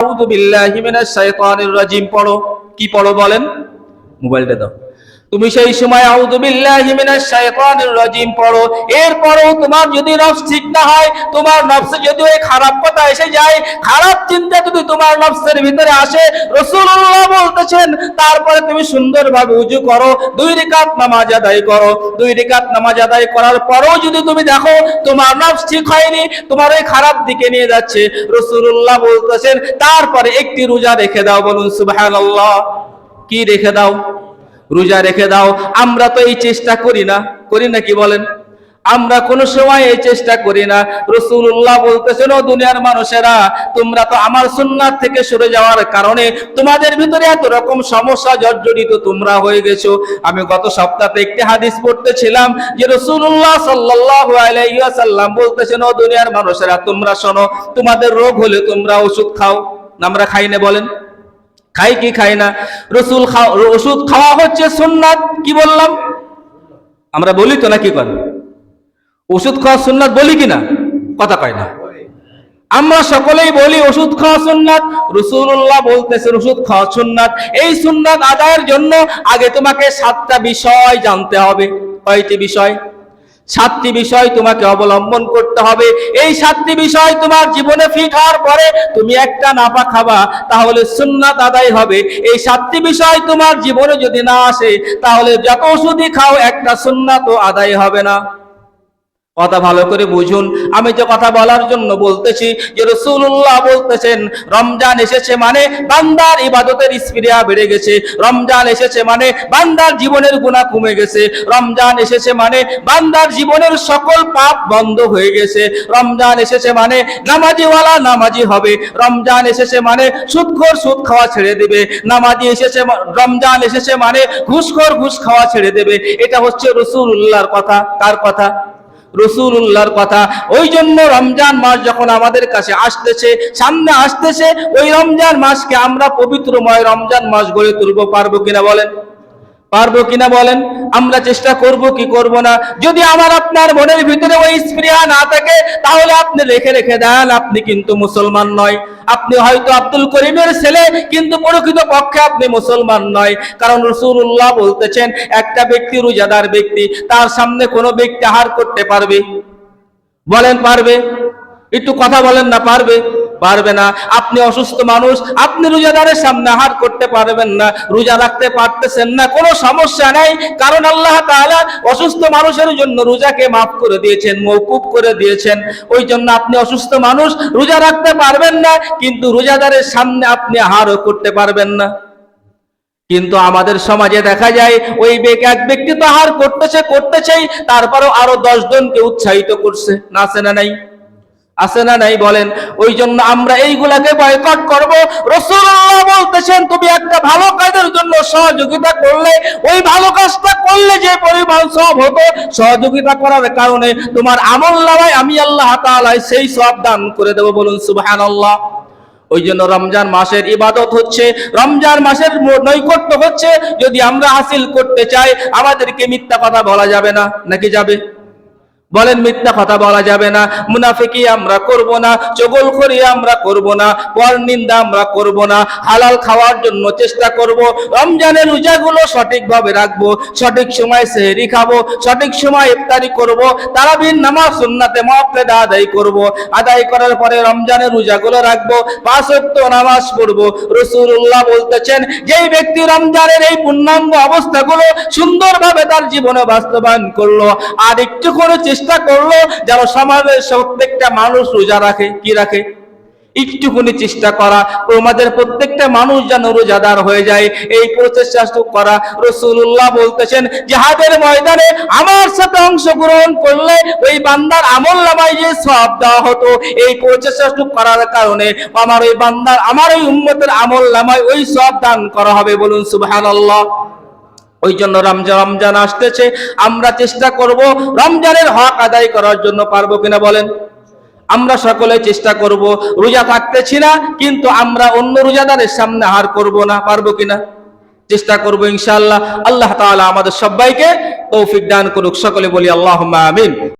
আউযু বিল্লাহি মিনাশ শাইতানির রাজিম পড়ো। কি পড়ো বলেন? মোবাইলটা দাও। তুমি সেই সময় রাজিম পড়ো। এরপরও তোমার যদি নফস ঠিক না হয়, তোমার নফসে যদি ওই খারাপ কথা এসে যায়, খারাপ চিন্তা যদি তোমার নফসের ভিতরে আসে, রাসূলুল্লাহ বলতেছেন, তারপরে তুমি সুন্দরভাবে উজু করো, দুই রিকাত নামাজ আদায় করো। দুই রিকাত নামাজ আদায় করার পরেও যদি তুমি দেখো, তোমার নফস ঠিক হয়নি, তোমার ওই খারাপ দিকে নিয়ে যাচ্ছে। রাসূলুল্লাহ বলতেছেন, তারপরে একটি রোজা রেখে দাও বলুন, সুবহানাল্লাহ। কি রেখে দাও? রোজা রেখে দাও। আমরা তো এই চেষ্টা করি না। করি না কি বলেন? আমরা কোনো সময় এই চেষ্টা করি না। রসুল্লাহ বলতেছেন দুনিয়ার মানুষেরা, তোমরা তো আমার সুন্নার থেকে সরে যাওয়ার কারণে তোমাদের ভিতরে এত রকম সমস্যা জর্জরিত তোমরা হয়ে গেছো। আমি গত সপ্তাহে একটি হাদিস পড়তেছিলাম যে রসুল্লাহ ওয়াসাল্লাম বলতেছেন ও দুনিয়ার মানুষেরা, তোমরা শোনো, তোমাদের রোগ হলে তোমরা ওষুধ খাও। আমরা খাই না বলেন। খাই কি খাই না? রসুল ওষুধ খাওয়া হচ্ছে সুন্নাত, কি বললাম? আমরা বলি তো না কি করে? ওষুধ খাওয়া সুন্নাত বলি কি না? কথা কয় না। আমরা সকলেই বলি ওষুধ খাওয়া সুন্নাত রসুল্লাহ বলতেছেন ওষুধ খাওয়া সুন্নাত। এই সুন্নাত আদায়ের জন্য আগে তোমাকে সাতটা বিষয় জানতে হবে। কয়টি বিষয়? সাতটি বিষয় তোমাকে অবলম্বন করতে হবে। এই সাতটি বিষয় তোমার জীবনে ফিট হওয়ার পরে তুমি একটা নাপা খাবা, তাহলে সুন্নাত আদায় হবে। এই সাতটি বিষয় তোমার জীবনে যদি না আসে, তাহলে যত ওষুধই খাও, একটা সুন্নাতও আদায় হবে না। কথা ভালো করে বুঝুন। আমি যে কথা বলার জন্য বলতেছি, যে রসুল্লাহ বলতেছেন, রমজান এসেছে মানে বান্দার ইবাদতের স্পিরিয়া বেড়ে গেছে। রমজান এসেছে মানে বান্দার জীবনের গুণা কমে গেছে। রমজান এসেছে মানে বান্দার জীবনের সকল পাপ বন্ধ হয়ে গেছে। রমজান এসেছে মানে নামাজিওয়ালা নামাজি হবে। রমজান এসেছে মানে সুদখোর সুদ খাওয়া ছেড়ে দেবে। নামাজি এসেছে রমজান এসেছে মানে ঘুষখোর ঘুষ খাওয়া ছেড়ে দেবে। এটা হচ্ছে রসুল উল্লাহর কথা। কার কথা? রসুল্লাহর কথা। ওই জন্য রমজান মাস যখন আমাদের কাছে আসতেছে, সামনে আসতেছে, ওই রমজান মাসকে আমরা পবিত্রময় রমজান মাস গড়ে তুলবো, পারব কিনা বলেন? পারব কিনা বলেন? আমরা চেষ্টা করব, কি করব না? যদি আমার আপনার মনের ভিতরে ওই স্প্রিয়া না থাকে, তাহলে আপনি রেখে রেখে দেন, আপনি কিন্তু মুসলমান নয়। আপনি হয়তো আব্দুল করিমের ছেলে, কিন্তু প্রকৃত পক্ষে আপনি মুসলমান নয়। কারণ রসুল্লাহ বলতেছেন, একটা ব্যক্তি রোজাদার ব্যক্তি, তার সামনে কোনো ব্যক্তি হার করতে পারবে? বলেন, পারবে? একটু কথা বলেন না, পারবে? পারবে না। আপনি অসুস্থ মানুষ, আপনি রোজাদারের সামনে আহার করতে পারবেন না, রোজা রাখতে পারতেছেন না, কোনো সমস্যা নাই। কারণ আল্লাহ তাআলা অসুস্থ মানুষের জন্য রোজাকে মাফ করে দিয়েছেন মৌকুব করে দিয়েছেন। ওই জন্য আপনি অসুস্থ মানুষ, রোজা রাখতে পারবেন না, কিন্তু রোজাদারের সামনে আপনি আহারও করতে পারবেন না। কিন্তু আমাদের সমাজে দেখা যায়, ওই এক ব্যক্তি তো আহার করতেছে, করতেছেই, তারপরেও আরও দশজনকে উৎসাহিত করছে। না আছে না নাই? আছে না নাই বলেন? ওই জন্য আমরা এইগুলাকে বয়কট করব। রসুল্লাহ বলতেছেন, তুমি একটা ভালো কাজের জন্য সহযোগিতা করলে, ওই ভালো কাজটা করলে যে পরিমাণ সব হতো, সহযোগিতা করার কারণে তোমার আমল নামায় আমি আল্লাহ তাআলা সেই সব দান করে দেব। বলুন সুবাহান আল্লাহ ওই জন্য রমজান মাসের ইবাদত হচ্ছে, রমজান মাসের নৈকট্য হচ্ছে, যদি আমরা হাসিল করতে চাই, আমাদেরকে মিথ্যা কথা বলা যাবে না, নাকি যাবে? বলেন, মিথ্যা কথা বলা যাবে না। মুনাফিকি আমরা করব না, চগলখড়ি আমরা করব না, পর নিন্দা আমরা করব না, হালাল খাওয়ার জন্য চেষ্টা করব, রমজানের রোজাগুলো সঠিকভাবে রাখব, সঠিক সময় সেহরি খাব, সঠিক সময় ইফতারি করব, তারাবির নামাজ সুন্নাতে মুআক্কাদা আদায় করব, আদায় করার পরে রমজানের রোজাগুলো রাখব, পাঁচ ওয়াক্ত নামাজ পড়ব। রাসূলুল্লাহ বলতেছেন, যেই ব্যক্তি রমজানের এই পূর্ণাঙ্গ অবস্থাগুলো সুন্দরভাবে তার জীবনে বাস্তবায়ন করল, আর একটু করে চেষ্টা করল যেন সমাজের প্রত্যেকটা মানুষ রোজা রাখে, কি রাখে? একটুকুনি চেষ্টা করা, আমাদের প্রত্যেকটা মানুষ যেন রোজাদার হয়ে যায়। এই প্রচেষ্টা করা রসুল্লাহ বলতেছেন যাহাদের ময়দানে আমার সাথে অংশগ্রহণ করলে ওই বান্দার আমল নামায় যে সব দেওয়া হতো, এই প্রচেষ্টা করার কারণে আমার ওই বান্দার, আমার ওই উম্মতের আমল নামায় ওই সব দান করা হবে বলুন, সুবহানাল্লাহ। ওই জন্য রমজান রমজান আসতেছে। আমরা চেষ্টা করব রমজানের হক আদায় করার জন্য পারব কিনা বলেন? আমরা সকলে চেষ্টা করব। রোজা থাকতেছি না, কিন্তু আমরা অন্য রোজাদারের সামনে হার করব না, পারব কিনা? চেষ্টা করব ইনশাল্লাহ আল্লাহ তাআলা আমাদের সবাইকে তৌফিক দান করুক। সকলে বলি আল্লাহ আমিন।